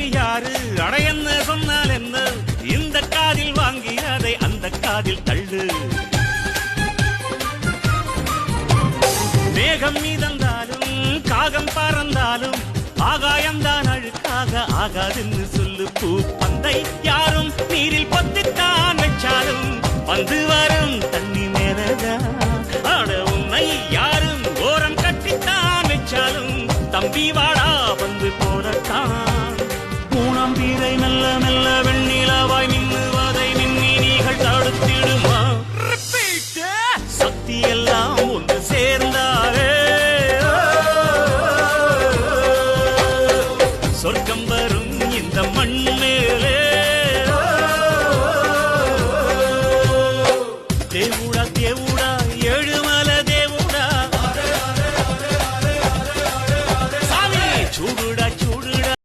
கேள்வி யாரு அடையன்னு சொன்னால் என்ன? இந்த காதில் வாங்கி அதை அந்த காதில் தள்ளு. மேகம் மீதந்தாலும் காகம் பறந்தாலும் ஆகாயம் தான் அழுக்காக ஆகாதுன்னு சொல்லு பூ பந்தை யாரும் நீரில் பத்துத்தான் வச்சாலும் வந்து வரும் தண்ணி மேலதான். ஆட உன்னை யாரும் ஓரம் கட்டித்தான் வச்சாலும் தம்பி வாடா நிறை மெல்ல மெல்ல வெண்ணிலாவாய் மின்னுவதை மின்னி நீங்கள் தடுத்திடுமா? சக்தி எல்லாம் ஒன்று சேர்ந்தாலே. சொர்க்கம் வரும் இந்த மண் மேலே. தேவுடா தேவுடா ஏழுமலது